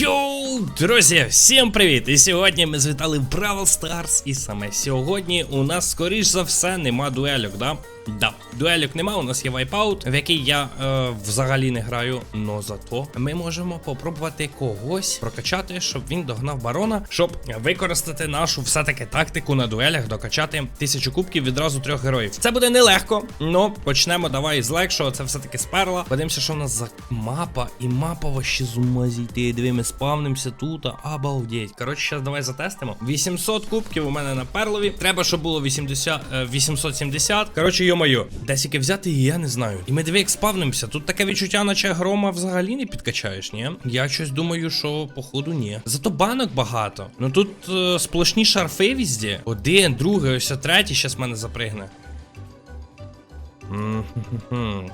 Йоу, друзі, всім привіт! І сьогодні ми звітали в Бравл Старс. І саме сьогодні у нас, скоріш за все, нема дуельок, да? Да, дуельок нема, у нас є вайпаут, в який я е, взагалі не граю. Но зато ми можемо попробувати когось прокачати, щоб він догнав барона, щоб використати нашу все-таки тактику на дуелях, докачати тисячу кубків відразу трьох героїв. Це буде нелегко, но почнемо давай з легшого. Це все-таки сперла. Подивимося, що в нас за мапа, і мапа вообще з ума зійти. Диви, ми спавнимося тут, обалдеть. Коротше, зараз давай затестимо. 800 кубків у мене на перлові. Треба, щоб було 80, е, 870. Коротше, йо-моє, десіки взяти, я не знаю. І ми диви, як спавнимося. Тут таке відчуття, наче грома взагалі не підкачаєш, ні? Я щось думаю, що походу ні. Зато банок багато. Ну тут е, сплошні шарфи візді. Один, другий, ось третій, щас мене запригне.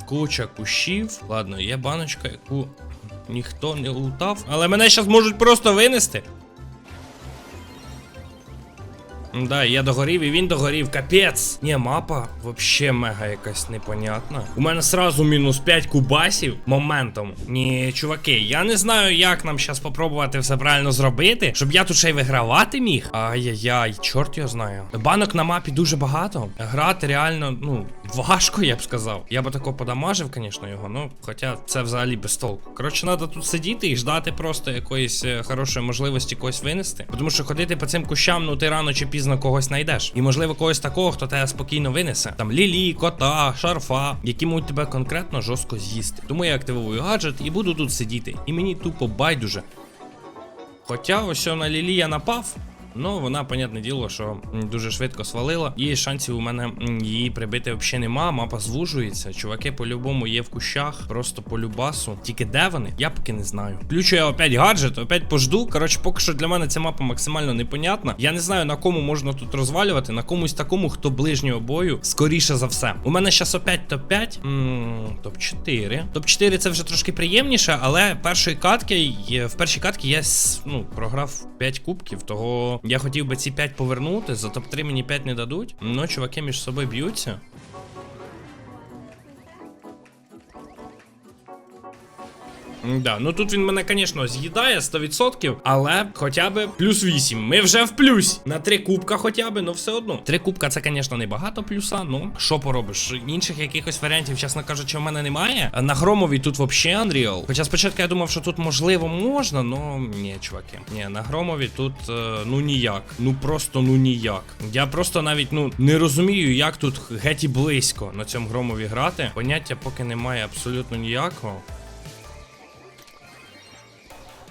Куча кущів. Ладно, є баночка, яку ніхто не лутав. Але мене зараз можуть просто винести. Да, я догорів і він догорів, капець. Ні, мапа вообще мега якась непонятна. У мене сразу мінус 5 кубасів моментом. Ні, чуваки, я не знаю, як нам зараз попробувати все правильно зробити, щоб я тут ще й вигравати міг. Ай-яй-яй, чорт його знає. Банок на мапі дуже багато. Грати реально, ну, важко, я б сказав. Я би тако подамажив, звісно, його, ну, хоча це взагалі без толку. Коротше, треба тут сидіти і ждати просто якоїсь е, хорошої можливості когось винести. Тому що ходити по цим кущам, ну ти рано чи пізно когось знайдеш. І можливо когось такого, хто тебе спокійно винесе. Там лілі, кота, шарфа, які можуть тебе конкретно жорстко з'їсти. Тому я активую гаджет і буду тут сидіти. І мені тупо байдуже. Хоча ось на Лілі я напав. Ну, вона, понятне діло, що дуже швидко свалила, і шансів у мене її прибити взагалі нема. Мапа звужується. Чуваки по-любому є в кущах, просто по любасу. Тільки де вони? Я поки не знаю. Включу я опять гаджет, опять пожду. Коротше, поки що для мене ця мапа максимально непонятна. Я не знаю на кому можна тут розвалювати, на комусь такому, хто ближнього бою, скоріше за все. У мене зараз опять топ-5, топ-4. Топ-4 це вже трошки приємніше, але першої катки, в першій катці я ну, програв 5 кубків, того я хотів би ці 5 повернути. За топ-3 мені 5 не дадуть. Ну, чуваки між собою б'ються. Да, ну тут він мене, звісно, з'їдає 100%, але хоча б плюс 8. Ми вже в плюсі. На 3 кубка хоча б, ну все одно. 3 кубка це, звісно, не багато плюса, ну що поробиш? Інших якихось варіантів, чесно кажучи, в мене немає. На громовій тут взагалі Unreal. Хоча спочатку я думав, що тут можливо можна, ну ні, чуваки. Ні, на громові тут е, ну ніяк. Ну просто ну ніяк. Я просто навіть ну не розумію, як тут геть і близько на цьому громові грати. Поняття поки немає абсолютно ніякого.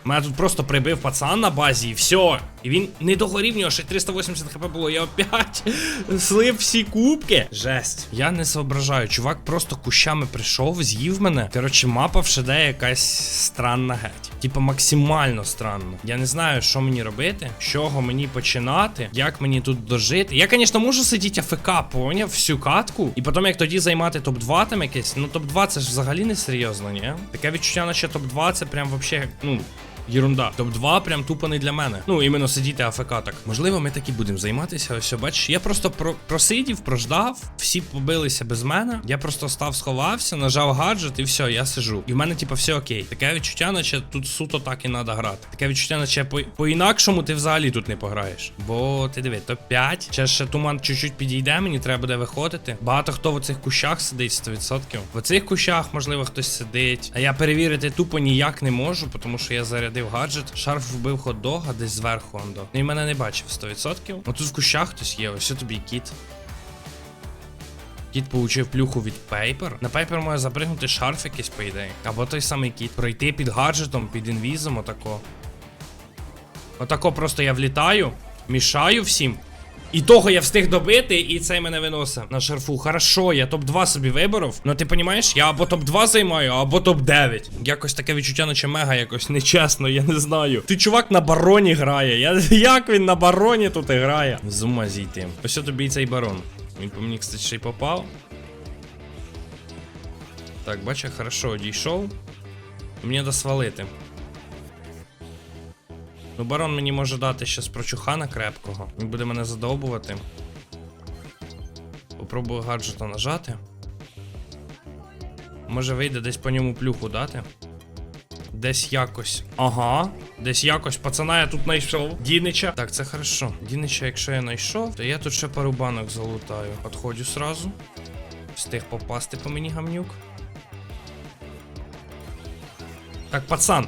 Мене тут просто прибив пацан на базі і все. І він не догорів, нього ще 380 хп було. Я опять слив всі кубки. Жесть. Я не соображаю. Чувак просто кущами прийшов, з'їв мене. Коротше, мапа в шеде якась странна геть. Типа максимально странно. Я не знаю, що мені робити, з чого мені починати, як мені тут дожити. Я, звісно, можу сидіти АФК, поняв, всю катку. І потім, як тоді займати топ-2 там якесь. Ну, топ-2 це ж взагалі не серйозно, ні? Таке відчуття, наче топ-2 це прям вообще, ну. Єрунда. Топ-2 прям тупо не для мене. Ну, іменно сидіти АФК так. Можливо, ми так і будемо займатися. Ось, бачиш, я просто про просидів, прождав, всі побилися без мене. Я просто став, сховався, нажав гаджет і все, я сижу. І в мене, типу, все окей. Таке відчуття, наче тут суто так і треба грати. Таке відчуття, наче по- по-інакшому ти взагалі тут не пограєш. Бо ти диви, топ-5. Ще ще туман чуть-чуть підійде, мені треба буде виходити. Багато хто в оцих кущах сидить 100%. В оцих кущах, можливо, хтось сидить. А я перевірити тупо ніяк не можу, тому що я зарядив гаджет. Шарф вбив хот-дога десь зверху ондо. Ну і мене не бачив 100%. Отут в кущах хтось є, ось тобі кіт. Кіт получив плюху від Пейпер. На Пейпер має запригнути шарф якийсь, по ідеї. Або той самий кіт. Пройти під гаджетом, під інвізом, отако. Отако просто я влітаю, мішаю всім. І того я встиг добити, і цей мене виносить на шарфу. Хорошо, я топ-2 собі виборов. Ну ти розумієш, я або топ-2 займаю, або топ-9. Якось таке відчуття, наче мега якось нечесно, я не знаю. Ти чувак на бароні грає. Я, як він на бароні тут грає? З ума зійти. Ось тобі і цей барон. Він по мені, кстати, ще й попав. Так, бачиш, хорошо, одійшов. Мені треба свалити. Ну, барон мені може дати ще прочухана крепкого. Він буде мене задовбувати. Попробую гаджета нажати. Може вийде десь по ньому плюху дати. десь якось. Ага. Десь якось пацана я тут знайшов. Дінича. Так, це хорошо. Дінича, якщо я знайшов, то я тут ще пару банок залутаю. Отходжу сразу. Встиг попасти по мені гамнюк. Так, пацан.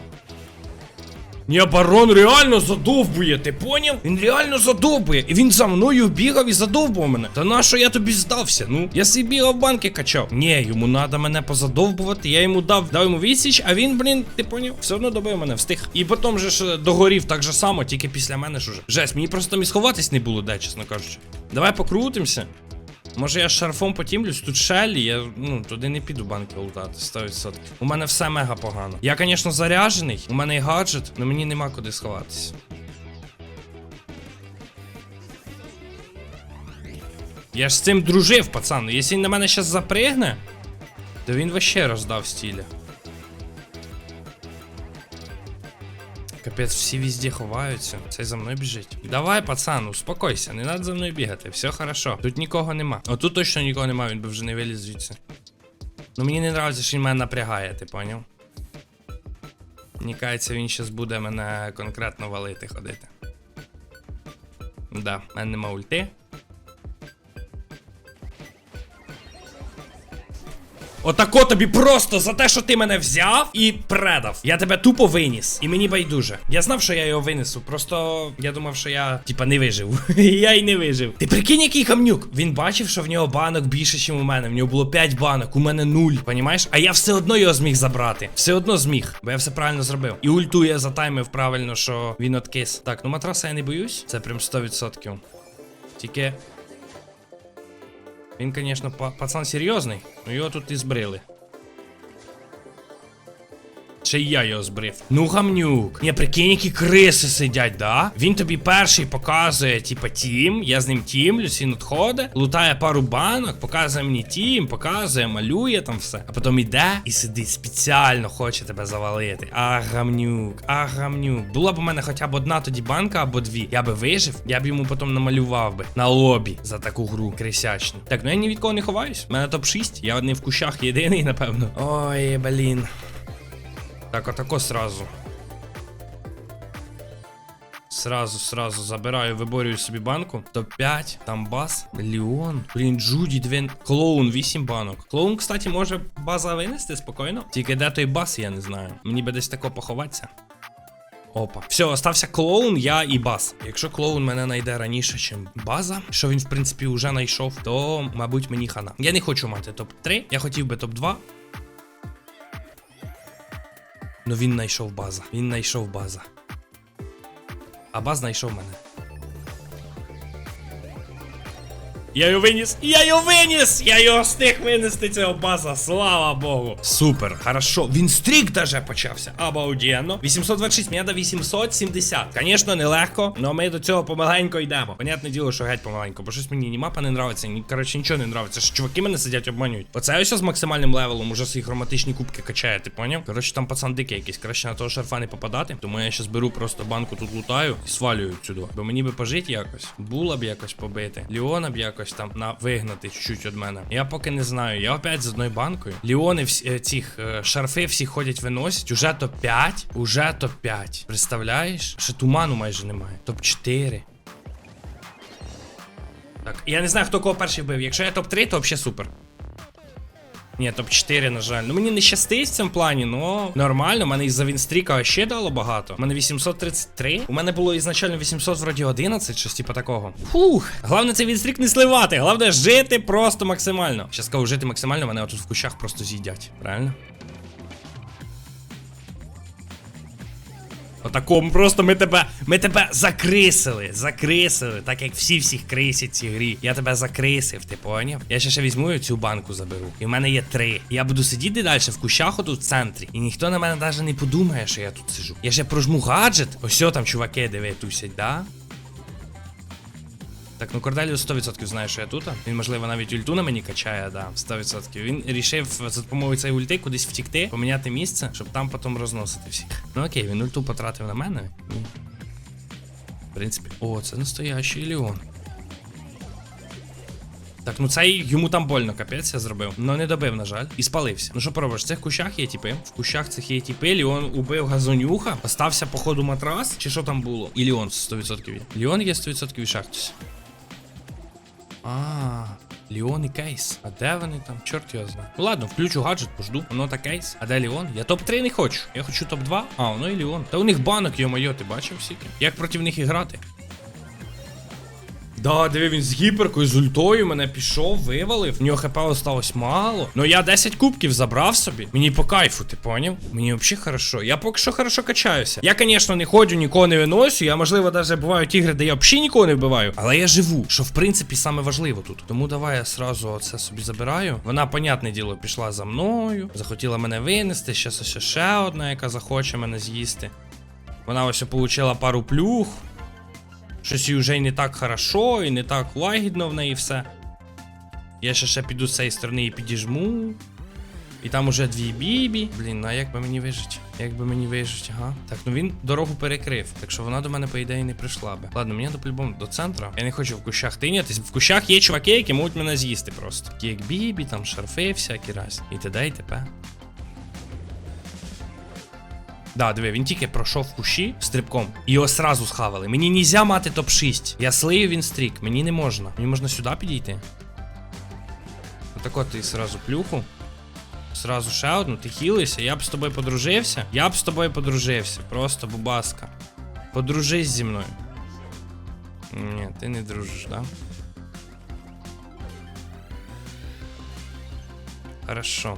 Ні, барон реально задовбує, ти поняв? Він реально задовбує. І він за мною бігав і задовбував мене. Та нащо я тобі здався? Ну, я собі бігав банки качав. Ні, йому треба мене позадовбувати. Я йому дав, дав йому відсіч, а він, блін, ти поняв? Все одно добив мене, встиг. І потім же ж догорів так же само, тільки після мене ж уже. Жесть, мені просто там і сховатись не було, де, чесно кажучи. Давай покрутимося. Може я шарфом потімлюсь, тут шелі, я ну туди не піду банки лутати, 100%. У мене все мега погано. Я, звісно, заряджений, у мене і гаджет, але мені нема куди сховатися. Я ж з цим дружив, пацан. Якщо він на мене зараз запригне, то він вообще роздав стіля. Капець, всі везде ховаються. Це за мною біжить. Давай, пацан, успокойся, не треба за мною бігати, все хорошо. Тут нікого нема. О, тут точно нікого нема, він би вже не виліз звідси. Ну мені не подобається, що він мене напрягає, ти поняв? Мені кажеться, він щас буде мене конкретно валити ходити. Да, в мене нема ульти. Отако тобі просто за те, що ти мене взяв і предав. Я тебе тупо виніс. І мені байдуже. Я знав, що я його винесу. Просто я думав, що я, типа, не вижив. я й не вижив. Ти прикинь, який хамнюк. Він бачив, що в нього банок більше, ніж у мене. В нього було 5 банок, у мене 0. Понімаєш? А я все одно його зміг забрати. Все одно зміг, бо я все правильно зробив. І ульту я затаймив правильно, що він откис. Так, ну матраса я не боюсь. Це прям 100%. Тільки. Він, звісно, па- пацан серйозний, але його тут і. Й я його збрив. Ну гамнюк. Ні, прикинь, які криси сидять, да? Він тобі перший показує, типа, тім. Я з ним тімлюсь, він отходить, лутає пару банок, показує мені тім, показує, малює там все. А потім іде і сидить спеціально хоче тебе завалити. А гамнюк, а гамнюк. Була б у мене хоча б одна тоді банка або дві. Я би вижив, я б йому потім намалював би на лобі за таку гру крисячну. Так, ну я ні від кого не ховаюсь. У мене топ-6, я не в кущах єдиний, напевно. Ой, блін. Так, отако сразу. Сразу, сразу забираю, виборюю собі банку. Топ-5, там бас, Леон. Блін, Джуді, дві... Клоун, 8 банок. Клоун, кстати, може база винести спокійно. Тільки де той бас, я не знаю. Мені би десь тако поховатися. Опа. Все, остався клоун, я і бас. Якщо клоун мене знайде раніше, ніж база, що він, в принципі, вже знайшов, то, мабуть, мені хана. Я не хочу мати топ-3, я хотів би топ-2. Ну він знайшов база. Він знайшов база. А баз знайшов мене. Я його виніс! Я його виніс! Я його встиг винести цього база, слава Богу. Супер, хорошо. Він стрік даже почався. Обалденно. 826, мені до 870. Звісно, нелегко, але ми до цього помаленько йдемо. Понятне діло, що геть помаленько, бо щось мені ні мапа не нравиться, ні, коротше, нічого не нравиться. Що чуваки мене сидять обманюють. Оце ось з максимальним левелом уже свої хроматичні кубки качає, ти поняв? Коротше, там пацан дикий якийсь, краще на того шарфа не попадати. Тому я щас беру просто банку тут лутаю і свалюю сюди. Бо мені би пожити якось. Була б якось побити. Ліона б якось там на вигнати чуть-чуть від мене. Я поки не знаю. Я опять з одною банкою. Ліони всі е, цих е, шарфи всі ходять виносять. Уже топ-5. Уже топ-5. Представляєш? Ще туману майже немає. Топ-4. Так, я не знаю, хто кого перший вбив. Якщо я топ-3, то взагалі супер. Ні, топ-4, на жаль. Ну мені не щастить в цьому плані, но нормально. У мене із-за Вінстріка ще дало багато. У мене 833. У мене було ізначально 800 вроді 11, щось типу такого. Фух. Головне цей Вінстрік не сливати. Головне жити просто максимально. Щас кажу, жити максимально, мене отут в кущах просто з'їдять. Правильно? Отакому просто ми тебе. Ми тебе закрисили. Закрисили. Так як всі всіх крисять ці грі. Я тебе закрисив, ти поняв? Я ще ще візьму цю банку заберу. І в мене є три. Я буду сидіти далі в кущах отут в центрі. І ніхто на мене навіть не подумає, що я тут сижу. Я ще прожму гаджет. Ось там чуваки, диви, тусять, да? Так, ну Корделіус 100% знає, що я тут. Він, можливо, навіть ульту на мені качає, да, 100%. Він рішив за допомогою цієї ульти кудись втікти, поміняти місце, щоб там потім розносити всіх. Ну окей, він ульту потратив на мене. В принципі. О, це настоящий Леон. Так, ну цей йому там больно, капець я зробив. Ну не добив, на жаль. І спалився. Ну що пробуєш, в цих кущах є тіпи. В кущах цих є тіпи. Ліон убив газонюха. Остався, походу, матрас. Чи що там було? І Ліон 100% є. Ліон є 100% і Шахтус. А, Ліон і кейс. А де вони там? Чорт його знає. Ну ладно, включу гаджет, пожду. Воно та кейс. А де Ліон? Я топ-3 не хочу. Я хочу топ-2. А, воно і Ліон. Та у них банок, йо-моє, ти бачив всі? Як проти них і грати? Да, диви, він з гіперкою, з ультою мене пішов, вивалив. В нього хп осталось мало. Ну я 10 кубків забрав собі. Мені по кайфу, ти поняв? Мені взагалі хорошо. Я поки що хорошо качаюся. Я, звісно, не ходжу, нікого не виносю. Я, можливо, навіть бувають ігри, де я взагалі нікого не вбиваю. Але я живу, що в принципі саме важливо тут. Тому давай я сразу це собі забираю. Вона, понятне діло, пішла за мною. Захотіла мене винести. Ось ще одна, яка захоче мене з'їсти. Вона ось отримала пару плюх. Щось і вже не так хорошо, і не так лагідно в неї все. Я ще ще піду з цієї сторони і підіжму. І там уже дві бібі. Блін, ну а як би мені вижить? Як би мені вижить, ага. Так, ну він дорогу перекрив. Так що вона до мене, по ідеї, не прийшла би. Ладно, мені до по-любому до центру. Я не хочу в кущах тинятись. В кущах є чуваки, які можуть мене з'їсти просто. Такі як бібі, там шарфи всякі раз. І т.д. і т.п. Да, диви, він тільки пройшов кущі стрибком. Його сразу схавали. Мені нельзя мати топ-6. Я слив він стрік, мені не можна. Мені можна сюди підійти. Отако ти сразу плюху. Сразу ще одну, ти хілися, я б з тобою подружився. Я б з тобою подружився. Просто бубаска. Подружись зі мною. Ні, ти не дружиш, да? Хорошо.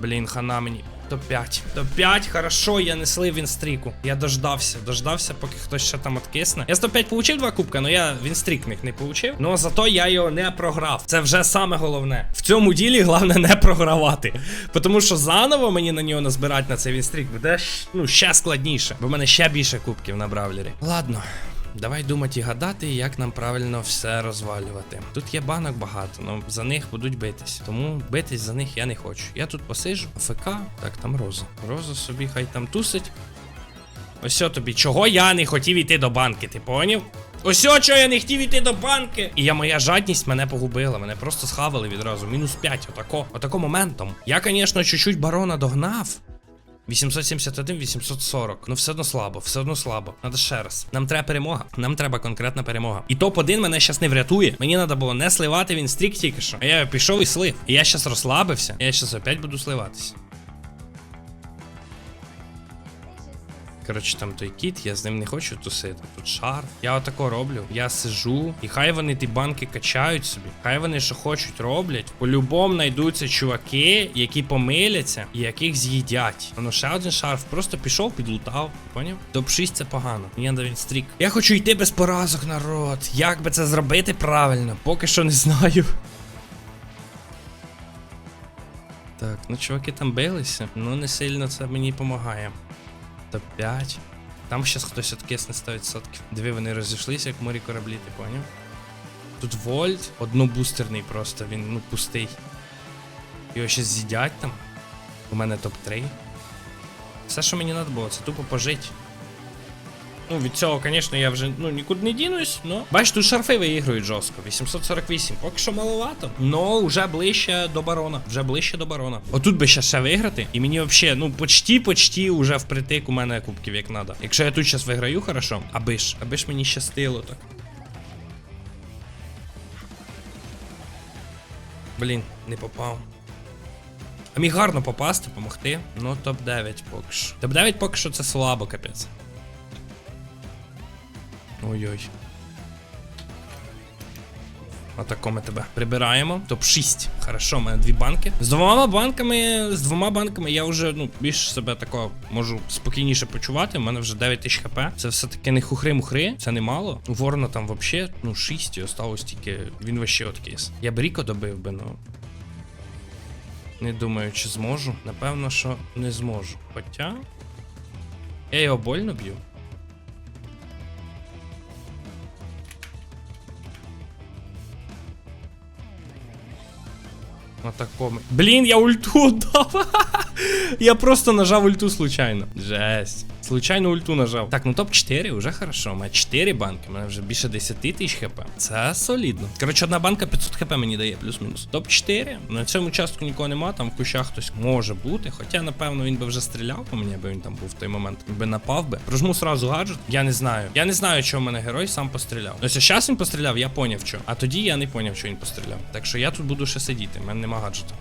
Блін, хана мені. Топ-5. Топ-5, хорошо, я не слив вінстріку. Я дождався, дождався, поки хтось ще там откисне. Я 105 получив два кубка, але я вінстрік не получив. Ну зато я його не програв. Це вже саме головне. В цьому ділі головне не програвати. Тому що заново мені на нього назбирати на цей вінстрік буде ну, ще складніше. Бо в мене ще більше кубків на бравлері. Ладно. Давай думати і гадати, як нам правильно все розвалювати. Тут є банок багато, але за них будуть битись. Тому битись за них я не хочу. Я тут посижу, АФК, так там Роза. Роза собі хай там тусить. Ось о тобі, чого я не хотів іти до банки, ти поняв? Ось чого я не хотів іти до банки. І я моя жадність мене погубила. Мене просто схавали відразу. Мінус 5, отако. Отако моментом. Я, звісно, чуть-чуть барона догнав. 871, 840. Ну все одно слабо, все одно слабо. Надо ще раз. Нам треба перемога. Нам треба конкретна перемога. І топ-1 мене щас не врятує. Мені треба було не сливати він стрік тільки що. А я пішов і слив. І я щас розслабився. Я щас опять буду сливатися. Коротше, там той кіт, я з ним не хочу тусити. Тут шар. Я отако роблю. Я сижу, і хай вони ті банки качають собі. Хай вони що хочуть роблять. По-любому знайдуться чуваки, які помиляться і яких з'їдять. Воно ще один шарф просто пішов, підлутав. Поняв? Топ-6 це погано. Надо він стрік. Я хочу йти без поразок, народ. Як би це зробити правильно? Поки що не знаю. Так, ну чуваки там билися, ну не сильно це мені допомагає. Топ-5. Там щас хтось откисне 100%. Дві вони розійшлися, як морі кораблі, ти поняв? Тут вольт, однобустерний просто, він ну пустий. Його ще з'їдять там. У мене топ-3. Все, що мені треба було, це тупо пожить. Ну, від цього, звісно, я вже ну, нікуди не дінусь, но. Бачиш, тут шарфи виігрують жорстко. 848. Поки що маловато. Но вже ближче до барона. Вже ближче до барона. Отут би ще ще виграти. І мені взагалі, ну, почти, почти уже впритик у мене кубків як надо. Якщо я тут зараз виграю, хорошо. Аби ж, аби ж мені щастило так. Блін, не попав. А міг гарно попасти, помогти. Ну, топ-9 поки що. Топ-9 поки що це слабо, капець. Ой-ой. Отако ми тебе прибираємо. Топ-6. Хорошо, у мене дві банки. З двома банками, з двома банками я вже ну, більш себе тако можу спокійніше почувати. У мене вже 9 тисяч хп. Це все-таки не хухри-мухри, це немало. У Ворона там взагалі, ну, 6 і осталось тільки. Він ваще откис. Я б Ріко добив би, ну. Не думаю, чи зможу. Напевно, що не зможу. Хоча. Я його больно б'ю. На такому. Блін, я ульту дав. я просто нажав ульту случайно. Жесть. Случайно ульту нажав. Так, ну топ-4 вже хорошо. У мене 4 банки, у мене вже більше 10 тисяч хп. Це солідно. Коротше, одна банка 500 хп мені дає, плюс-мінус. Топ-4. На цьому частку нікого нема, там в кущах хтось може бути. Хоча, напевно, він би вже стріляв по мені, аби він там був в той момент. Би напав би. Прожму сразу гаджет. Я не знаю. Я не знаю, чого в мене герой сам постріляв. Ось зараз він постріляв, я поняв, що. А тоді я не поняв, що він постріляв. Так що я тут буду ще сидіти, в мене нема гаджета.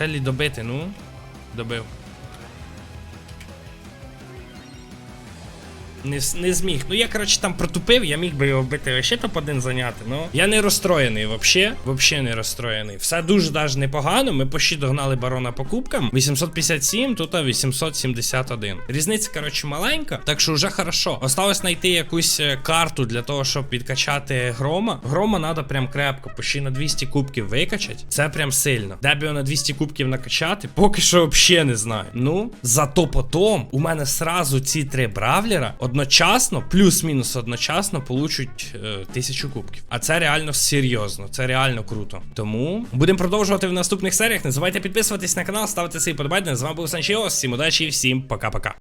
Шеллі добити, ну. Добив. Не, не зміг. Ну я, коротше, там протупив, я міг би його вбити ще топ-1 зайняти. Ну я не розстроєний вообще. Вообще не розстроєний. Все дуже даже непогано. Ми почти догнали барона по кубкам. 857, тут 871. Різниця, коротше, маленька, так що вже хорошо. Осталось знайти якусь е, карту для того, щоб підкачати грома. Грома треба прям крепко, почти на 200 кубків викачати. Це прям сильно. Де б його на 200 кубків накачати, поки що взагалі не знаю. Ну, зато потом у мене сразу ці три бравлера одночасно, плюс-мінус одночасно, получать е, тисячу кубків. А це реально серйозно, це реально круто. Тому будемо продовжувати в наступних серіях. Не забувайте підписуватись на канал, ставити свої подобання. З вами був Санчіос. Всім удачі всім пока-пока.